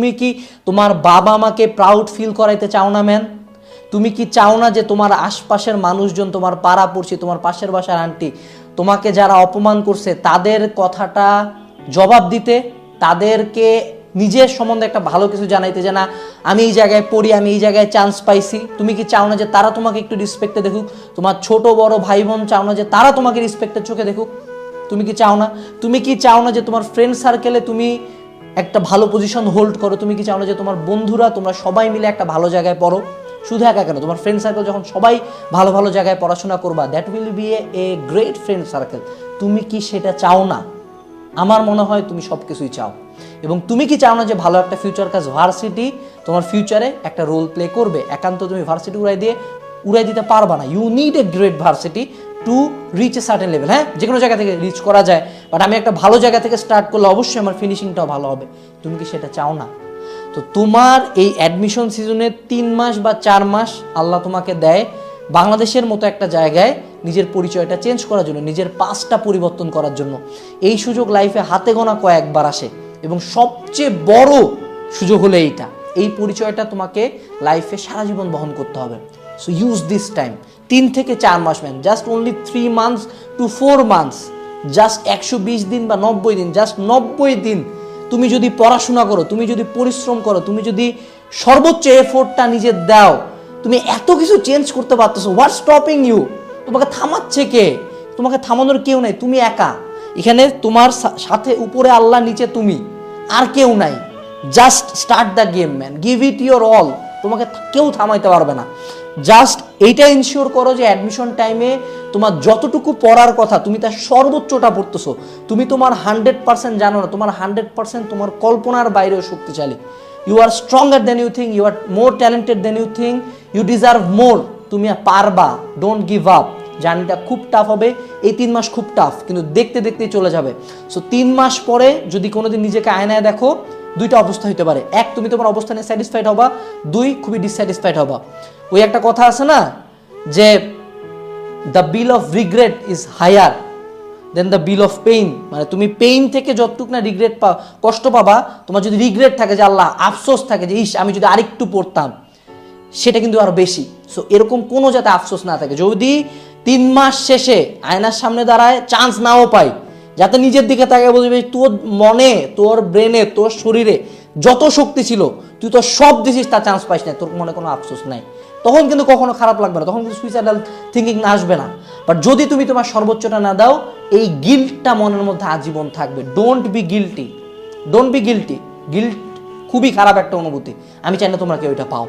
তুমি কি তোমার বাবা মাকে প্রাউড ফিল করাইতে চাও না ম্যান তুমি কি চাও না যে তোমার আশপাশের মানুষজন, তোমার পাড়া পড়ছি তোমার পাশের বাসার আন্টি তোমাকে যারা অপমান করছে, তাদের কথাটা জবাব দিতে, তাদেরকে নিজের সম্বন্ধে একটা ভালো কিছু জানাইতে যে, না, আমি এই জায়গায় পড়ি, আমি এই জায়গায় চান্স পাইছি। তুমি কি চাও না যে তারা তোমাকে একটু রেসপেক্টে দেখুক? তোমার ছোট, বড় ভাই বোন চাও না যে তারা তোমাকে রিসপেক্টের চোখে দেখুক? তুমি কি চাও না? তুমি কি চাও না যে তোমার ফ্রেন্ড সার্কেলে তুমি একটা ভালো পজিশন হোল্ড করো। তুমি কি চাও না যে তোমার বন্ধুরা, তোমরা সবাই মিলে একটা ভালো জায়গায় পড়ো? শুধু একা কেন, তোমার ফ্রেন্ড সার্কেল যখন সবাই ভালো ভালো জায়গায় পড়াশোনা করবা that will be a great friend circle তুমি কি সেটা চাও না? আমার মনে হয় তুমি সব কিছুই চাও। এবং তুমি কি চাও না যে ভালো একটা ফিউচার কাজ? ভার্সিটি তোমার ফিউচারে একটা রোল প্লে করবে। একান্ত তুমি ভার্সিটি উড়াই দিয়ে, উড়াই দিতে পারবা না। You need a great varsity to reach a certain level হ্যাঁ? যে কোনো জায়গা থেকে রিচ করা যায়। বাট আমি একটা ভালো জায়গা থেকে স্টার্ট করলে অবশ্যই আমার ফিনিশিংটাও ভালো হবে। তুমি কি সেটা চাও না? তো তোমার এই অ্যাডমিশন সিজনে তিন মাস বা চার মাস আল্লাহ তোমাকে দেয় বাংলাদেশের মতো একটা জায়গায় নিজের পরিচয়টা চেঞ্জ করার জন্য, নিজের পাসটা পরিবর্তন করার জন্য। এই সুযোগ লাইফে হাতে গোনা কয়েকবার আসে এবং সবচেয়ে বড় সুযোগ হলো এইটা। এই পরিচয়টা তোমাকে লাইফে সারা জীবন বহন করতে হবে। সো ইউজ দিস টাইম তিন থেকে চার মাস man just only three months to four months just একশো বিশ দিন বা নব্বই দিন জাস্ট নব্বই দিন তুমি যদি পড়াশোনা করো, তুমি যদি পরিশ্রম করো, তুমি যদি সর্বোচ্চ এফোর্টটা নিজের দাও, তুমি এত কিছু চেঞ্জ করতে পারতেছো হোয়াট স্টপিং ইউ তোমাকে থামাচ্ছে কে? তোমাকে থামানোর কেউ নাই, তুমি একা। এখানে তোমার সাথে উপরে আল্লাহ নিচে তুমি, আর কেউ নাই। Just start the game man give it your all তোমাকে কেউ থামাইতে পারবে না। জাস্ট এইটা ইনশিওর করো যে অ্যাডমিশন টাইমে তোমার যতটুকু পড়ার কথা তুমি তার সর্বোচ্চটা পড়তেছো, তুমি তোমার হান্ড্রেড পার্সেন্ট জানো না, তোমার হান্ড্রেড পার্সেন্ট তোমার কল্পনার বাইরেও শক্তিশালী। You are stronger than you think you are more talented than you think you deserve more তুমি পারবা ডোন্ট গিভ আপ জার্নিটা খুব টাফ হবে, এই তিন মাস খুব টাফ কিন্তু দেখতে দেখতেই চলে যাবে। সো তিন মাস পরে যদি কোনোদিন নিজেকে আয়নায় দেখো দুইটা অবস্থা হতে পারে। এক, তুমি তোমার অবস্থানে স্যাটিসফাইড হবা। দুই, খুবই ডিসস্যাটিসফাইড হবা। ওই একটা কথা আছে না, যে the bill of regret is higher than the bill of pain মানে তুমি পেইন থেকে যতটুক না রিগ্রেট পা, কষ্ট পাবা, তোমার যদি রিগ্রেট থাকে যে আল্লাহ আফসোস থাকে যে, ইস, আমি যদি আরেকটু পড়তাম। সেটা কিন্তু আরও বেশি। সো এরকম কোনো যাতে আফসোস না থাকে। যদি তিন মাস শেষে আয়নার সামনে দাঁড়ায় চান্স নাও পাই যাতে নিজের দিকে তাকিয়ে বুঝবি তোর মনে, তোর ব্রেনে, তোর শরীরে যত শক্তি ছিল, তুই তো সব দিছিস তার চান্স পাইস না তোর মনে কোনো আফসোস নাই। তখন কিন্তু কখনো খারাপ লাগবে না, তখন কিন্তু সুইসাইডাল থিঙ্কিং না আসবে না। বাট যদি তুমি তোমার সর্বোচ্চটা না দাও, এই গিল্টটা মনের মধ্যে আজীবন থাকবে। Don't be guilty don't be guilty guilt খুবই খারাপ একটা অনুভূতি। আমি চাই না তোমরা কেউ এটা পাও।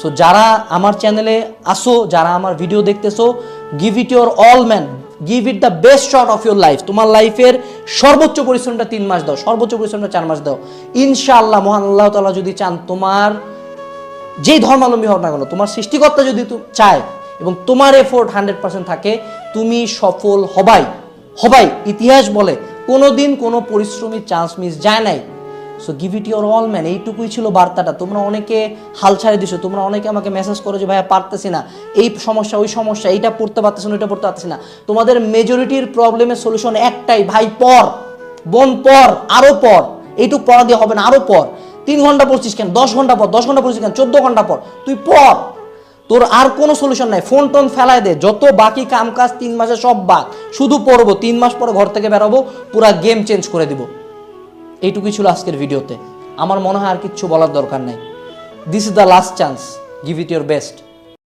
সো যারা আমার চ্যানেলে আসো, যারা আমার ভিডিও দেখতেছো give it your all man give it the best shot of your life তোমার লাইফের সর্বোচ্চ পরিশ্রমটা তিন মাস দাও, সর্বোচ্চ পরিশ্রমটা চার মাস দাও। ইনশাআল্লাহ, মহান আল্লাহ তালা যদি চান তোমার যেই ধর্মাবলম্বী হোক না কেন, তোমার সৃষ্টিকর্তা যদি চায় এবং তোমার এফোর্ট হান্ড্রেড পার্সেন্ট থাকে, তুমি সফল হবাই। হবাই, ইতিহাস বলে কোনো দিন কোনো পরিশ্রমী চান্স মিস যায় নাই। So give it your all man এইটুকুই ছিল বার্তাটা। তোমরা অনেকে হাল ছাড়ে দিছো। তোমরা অনেকে আমাকে মেসেজ করো যে, ভাইয়া, পারতেছি না। এই সমস্যা, ওই সমস্যা, এইটা পড়তে পারতেছি না, ওইটা পড়তে পারতেছি না। তোমাদের মেজরিটির প্রবলেমের সলিউশন একটাই, ভাই পর বোন পর আরও পর এইটুক পড়া দিয়ে হবে না আরও পর তিন ঘণ্টা পড়ছিস কেন? দশ ঘণ্টা পর দশ ঘণ্টা পড়ছিস কেন? চোদ্দ ঘণ্টা পর তুই পর তোর আর কোনো সলিউশন নাই। ফোন টোন ফেলায় দে। যত বাকি কাম কাজ, তিন মাসে সব বাদ। শুধু পড়ব। তিন মাস পরে ঘর থেকে বেরোবো, পুরা গেম চেঞ্জ করে দিব। এইটুকুই ছিল আজকের ভিডিওতে। আমার মনে হয় আর কিচ্ছু বলার দরকার নেই। This is the last chance give it your best